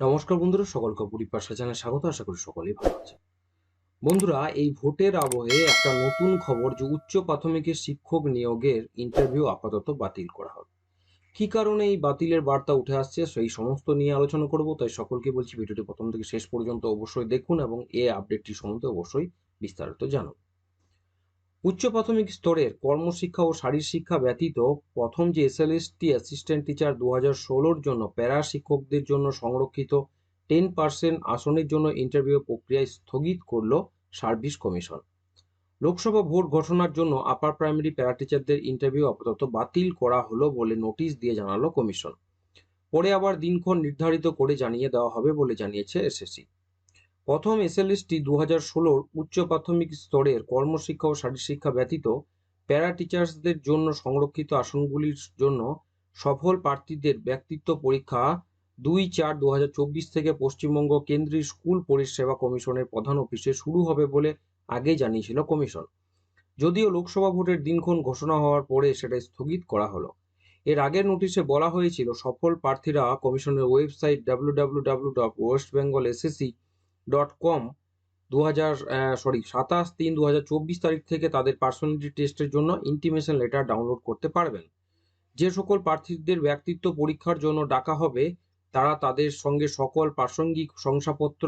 নমস্কার বন্ধুরা, সকলকে পরিপাশা জানায় স্বাগত, আশা করি সকলেই ভালো আছে বন্ধুরা, এই ভোটের আবহে একটা নতুন খবর যে উচ্চ প্রাথমিকের শিক্ষক নিয়োগের ইন্টারভিউ আপাতত বাতিল করা হবে। কি কারণে এই বাতিলের বার্তা উঠে আসছে সেই সমস্ত নিয়ে আলোচনা করব, তাই সকলকে বলছি ভিডিওটি প্রথম থেকে শেষ পর্যন্ত অবশ্যই দেখুন এবং এই আপডেটটি সম্বন্ধে অবশ্যই বিস্তারিত জানুন। উচ্চ প্রাথমিক স্তরের কর্মশিক্ষা ও শারীর শিক্ষা ব্যতীত প্রথম যে এসএলএসটি অ্যাসিস্ট্যান্ট টিচার দু হাজার ষোলোর জন্য প্যারা শিক্ষকদের জন্য সংরক্ষিত টেন পার্সেন্ট আসনের জন্য ইন্টারভিউ প্রক্রিয়ায় স্থগিত করল সার্ভিস কমিশন লোকসভা ভোট ঘোষণার জন্য আপার প্রাইমারি প্যারা টিচারদের ইন্টারভিউ আপাতত বাতিল করা হলো বলে নোটিশ দিয়ে জানালো কমিশন পরে আবার দিনক্ষণ নির্ধারিত করে জানিয়ে দেওয়া হবে বলে জানিয়েছে এসএসসি প্রথম এসএলএসটি দু হাজার ষোলোর উচ্চ প্রাথমিক স্তরের কর্মশিক্ষা ও শারীরশিক্ষা ব্যতীত প্যারা টিচার্সদের জন্য সংরক্ষিত আসনগুলির জন্য সফল প্রার্থীদের ব্যক্তিত্ব পরীক্ষা দুই চার দু থেকে পশ্চিমবঙ্গ কেন্দ্রীয় স্কুল পরিষেবা কমিশনের প্রধান অফিসে শুরু হবে বলে আগে জানিয়েছিল কমিশন। যদিও লোকসভা ভোটের দিনক্ষণ ঘোষণা হওয়ার পরে সেটা স্থগিত করা হলো। এর আগের নোটিশে বলা হয়েছিল, সফল প্রার্থীরা কমিশনের website W W W dot West Bengal SSC dot com দু হাজার সরি সাতাশ তিন দু হাজার চব্বিশ তারিখ থেকে তাদের পার্সোনালিটি টেস্টের জন্য ইন্টিমেশন লেটার ডাউনলোড করতে পারবেন। যে সকল প্রার্থীদের ব্যক্তিত্ব পরীক্ষার জন্য ডাকা হবে, তারা তাদের সঙ্গে সকল প্রাসঙ্গিক শংসাপত্র,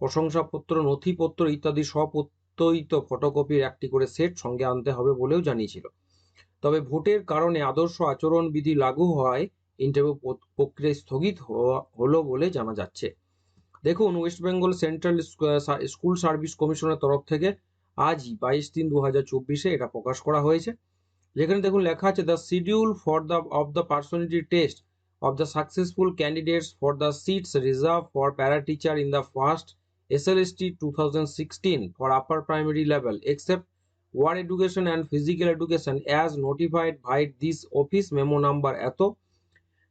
প্রশংসাপত্র, নথিপত্র ইত্যাদি স্বপ্রত্যয়িত ফটোকপির একটি করে সেট সঙ্গে আনতে হবে বলেও জানিয়েছিল। তবে ভোটের কারণে আদর্শ আচরণ বিধি লাগু হওয়ায় ইন্টারভিউ প্রক্রিয়া স্থগিত হলো বলে জানা যাচ্ছে। দেখুন West Bengal central school service কমিশনের তরফ থেকে আজই বাইশ তিন দু হাজার চব্বিশে এটা প্রকাশ করা হয়েছে। যেখানে দেখুন লেখা আছে the schedule for the of the personality test of the successful candidates for the seats reserve for para teacher in the first SLST two thousand sixteen for upper primary level except war education and physical education as notified by this office memo number এত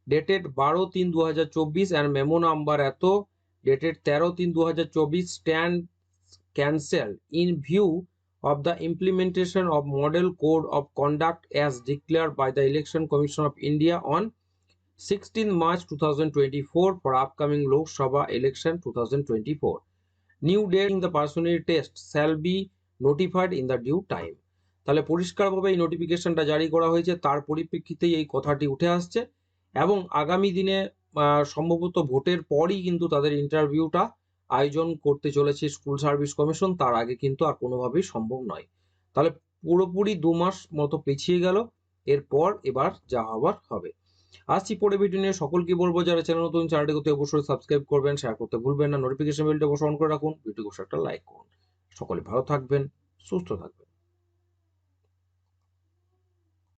dated বারো তিন দু হাজার চব্বিশ and memo number এত dated 13 তিন দু হাজার চব্বিশ stand cancelled in view of the implementation of model code of conduct as declared by the election commission of india on 16 march 2024 for upcoming lok sabha election 2024 new date in the personality test shall be notified in the due time তাহলে পরিষ্কারভাবে এই নোটিফিকেশনটা জারি করা হয়েছে তার পরিপ্রেক্ষিতেই এই কথাটি উঠে আসছে এবং আগামী দিনে সম্ভবত ভোটের পরই কিন্তু তাদের ইন্টারভিউটা আয়োজন করতে চলেছে স্কুল সার্ভিস কমিশন তার আগে কিন্তু আর কোনোভাবেই সম্ভব নয়। তাহলে পুরোপুরি দু মাস মতো পিছিয়ে গেল, এরপর এবার যা হবার হবে। আসছি পরে ভিডিও নিয়ে, সকলকে বলব যারা চ্যানেল নতুন চ্যানেলটি করতে অবশ্যই সাবস্ক্রাইব করবেন শেয়ার করতে ভুলবেন না নোটিফিকেশন বেলটা অবশ্যই অন করে রাখুন ভিডিওকে একটা লাইক করুন। সকলে ভালো থাকবেন, সুস্থ থাকবেন।